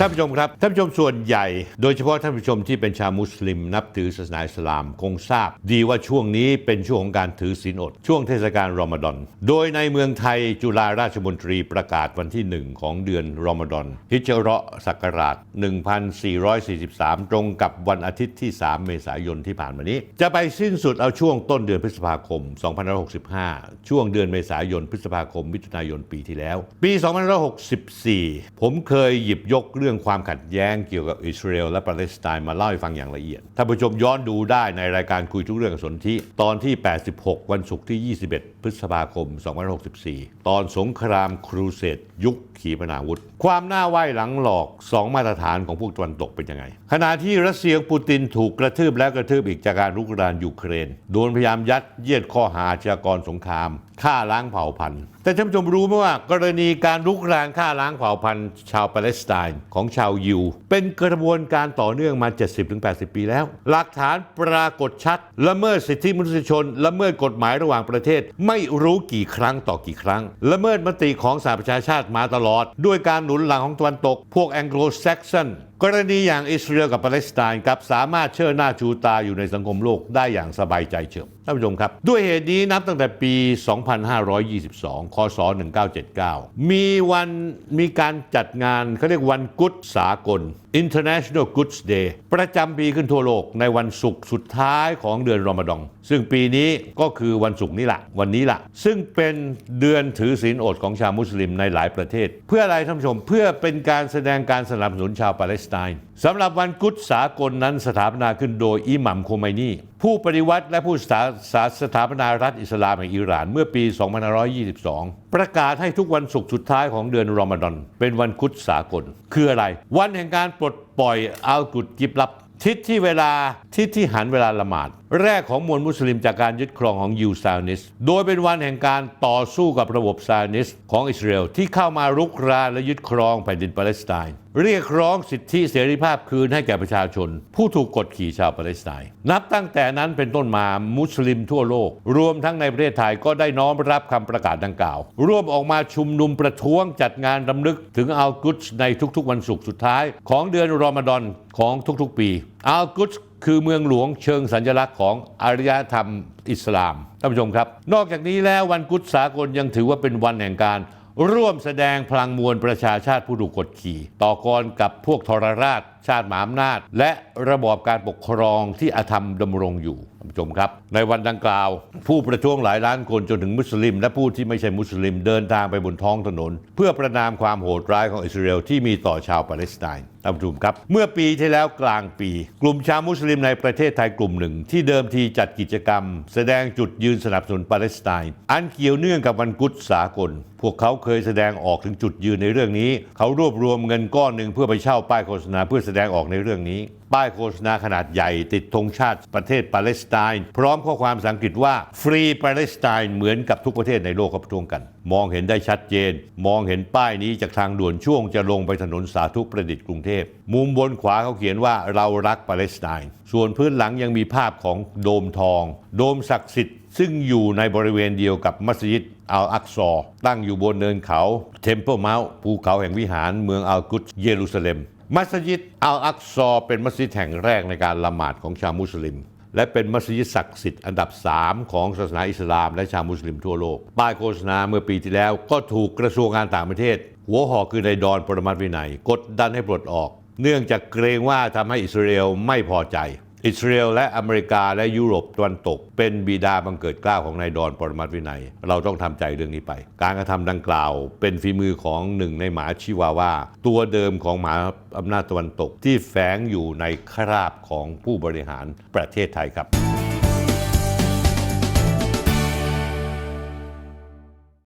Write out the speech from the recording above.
ท่านผู้ชมครับ ท่านผู้ชมส่วนใหญ่ โดยเฉพาะท่านผู้ชมที่เป็นชาวมุสลิม นับถือศาสนาอิสลามคงทราบ ดีว่าช่วงนี้เป็นช่วงของการถือศีลอด ช่วงเทศกาลรอมฎอน โดยในเมืองไทยจุฬาราชมนตรีประกาศวันที่หนึ่งของเดือนรอมฎอนฮิจเราะห์ศักราช 1443 ตรงกับวันอาทิตย์ที่ 3 เมษายนที่ผ่านมานี้ จะไปสิ้นสุดเอาช่วงต้นเดือนพฤษภาคม 2565 ช่วงเดือนเมษายนพฤษภาคมมิถุนายนปีที่แล้ว ปี 2564 ผมเคยหยิบยกเรื่องความขัดแย้งเกี่ยวกับอิสราเอลและปาเลสไตน์มาเล่าให้ฟังอย่างละเอียดท่านผู้ชมย้อนดูได้ในรายการคุยทุกเรื่องสนธิตอนที่ 86 วันศุกร์ที่ 21 พฤษภาคม 2564 ตอนสงครามครูเสดยุคขีปนาวุธ ความหน้าไหวหลังหลอก 2 มาตรฐานของพวกตะวันตกเป็นยังไง ขณะที่รัสเซียปูตินถูกกระทืบแล้วกระทืบอีกจากการรุกรานยูเครน โดนพยายามยัดเยียดข้อหาอาชญากรสงคราม ฆ่าล้างเผ่าพันธุ์ แต่ท่านผู้ชมรู้ไหมว่ากรณีการรุกรานฆ่าล้างเผ่าพันธุ์ ชาวปาเลสไตน์ของชาวยิว เป็นกระบวนการต่อเนื่องมา 70-80 ปีแล้ว หลักฐานปรากฏชัด ละเมิดสิทธิมนุษยชน ละเมิดกฎหมายระหว่างประเทศ ไม่รู้กี่ครั้งต่อกี่ครั้ง ละเมิดมติของสหประชาชาติมาตลอด ด้วยการหนุนหลังของตะวันตก พวกแองโกลแซกซอนกรณีอย่างอิสราเอลกับปาเลสไตน์กลับสามารถเชิดหน้าชูตาอยู่ในสังคมโลกได้อย่างสบายใจเฉิบท่านผู้ชมครับ ด้วยเหตุนี้นับตั้งแต่ปี 2 2522 คศ 1979 มีวันมีการจัดงานเขาเรียกวันกุศสากล International Goods Day ประจำปีขึ้นทั่วโลกในวันศุกร์สุดท้ายของเดือนรอมฎอนซึ่งปีนี้ก็คือวันศุกร์นี้แหละวันนี้แหละซึ่งเป็นเดือนถือศีลอดของชาวมุสลิมในหลายประเทศ เพื่ออะไรท่านผู้ชมเพื่อเป็นการแสดงการสนับสนุนชาวปาเลสไตน์สำหรับวันกุดสากลนั้นสถาปนาขึ้นโดยอิหมัมโคไมนีผู้ปฏิวัติและผู้สถาสาสถาปนารัฐอิสลามแห่งอิหร่านเมื่อปี 2522 ประกาศให้ทุกวันศุกร์สุดท้ายของเดือนรอมฎอนเป็นวันกุดสากล คืออะไร วันแห่งการปลดปล่อยอัลกุดกิบลับ ทิศที่เวลาทิศที่หันเวลาละหมาดแรกของมวลมุสลิมจากการยึดครองของยูซานิส โดยเป็นวันแห่งการต่อสู้กับระบบซานิส ของอิสราเอลที่เข้ามารุกรานและยึดครองแผ่นดินปาเลสไตน์เรียกร้องสิทธิเสรีภาพคืนให้แก่ประชาชน ผู้ถูกกดขี่ชาวปาเลสไตน์นับตั้งแต่นั้นเป็นต้นมามุสลิมทั่วโลก รวมทั้งในประเทศไทยก็ได้น้อมรับคำประกาศดังกล่าว ร่วมออกมาชุมนุมประท้วงจัดงานรำลึกถึงอัลกุดส์ในทุกๆ วันศุกร์สุดท้าย ของเดือนรอมฎอนของทุกๆ ปีอัลกุดส์ คือเมืองหลวงเชิงสัญลักษณ์ของอารยธรรมอิสลามท่านผู้ชมครับ นอกจากนี้แล้ววันกุศสากลยังถือว่าเป็นวันแห่งการ ร่วมแสดงพลังมวลประชาชาติผู้ถูกกดขี่ ต่อกรกับพวกทรราช ชาติหมหาอำนาจ และระบอบการปกครองที่อาธรรมดำรงอยู่ท่านผู้ชมครับ ในวันดังกล่าว ผู้ประท้วงหลายล้านคนจนถึงมุสลิม และผู้ที่ไม่ใช่มุสลิมเดินทางไปบนท้องถนน เพื่อประนามความโหดร้ายของอิสราเอลที่มีต่อชาวปาเลสไตน์ท่านผู้ชมครับ เมื่อปีที่แล้วกลางปี กลุ่มชาวมุสลิมในประเทศไทยกลุ่มหนึ่ง ที่เดิมทีจัดกิจกรรม แสดงจุดยืนสนับสนุนปาเลสไตน์อันเกี่ยวเนื่องกับวันกุดสากล พวกเขาเคยแสดงออกถึงจุดยืนในเรื่องนี้ เขารวบรวมเงินก้อนหนึ่งเพื่อไปเช่าป้ายโฆษณาเพื่อแสแสดงออกในเรื่องนี้ ป้ายโฆษณาขนาดใหญ่ ติดธงชาติประเทศปาเลสไตน์พร้อมข้อความภาษาอังกฤษว่าฟรีปาเลสไตน์เหมือนกับทุกประเทศในโลกเขาประท้วงกัน มองเห็นได้ชัดเจน มองเห็นป้ายนี้จากทางด่วนช่วงจะลงไปถนนสาธุประดิษฐ์กรุงเทพมุมบนขวาเขาเขียนว่าเรารักปาเลสไตน์ส่วนพื้นหลังยังมีภาพของโดมทอง โดมศักดิ์สิทธิ์ซึ่งอยู่ในบริเวณเดียวกับมัสยิดอัลอักซอ ตั้งอยู่บนเนินเขาเทมเพิลเมาส์ภูเขาแห่งวิหารเมืองอัลกุดเยรูซาเล็ม มัสยิดอัลอักซอเป็นมัสยิดแห่งแรกในการละหมาดของชาวมุสลิม และเป็นมัสยิดศักดิ์สิทธิ์อันดับ 3 ของศาสนาอิสลาม และชาวมุสลิมทั่วโลก ป้ายโฆษณาเมื่อปีที่แล้วก็ถูกกระทรวงการต่างประเทศ หัวหอกคือในดอนปรมัตวินัย กดดันให้ปลดออก เนื่องจากเกรงว่าทำให้อิสราเอลไม่พอใจ อิสราเอลและอเมริกาและยุโรปตะวันตก เป็นบิดาบังเกิดกล้าของนายดอนปรมัตถ์วินัย เราต้องทำใจเรื่องนี้ไป การกระทำดังกล่าว เป็นฝีมือของหนึ่งในหมาชิวาว่า ตัวเดิมของหมาอำนาจตะวันตกที่แฝงอยู่ในคราบของผู้บริหารประเทศไทยครับ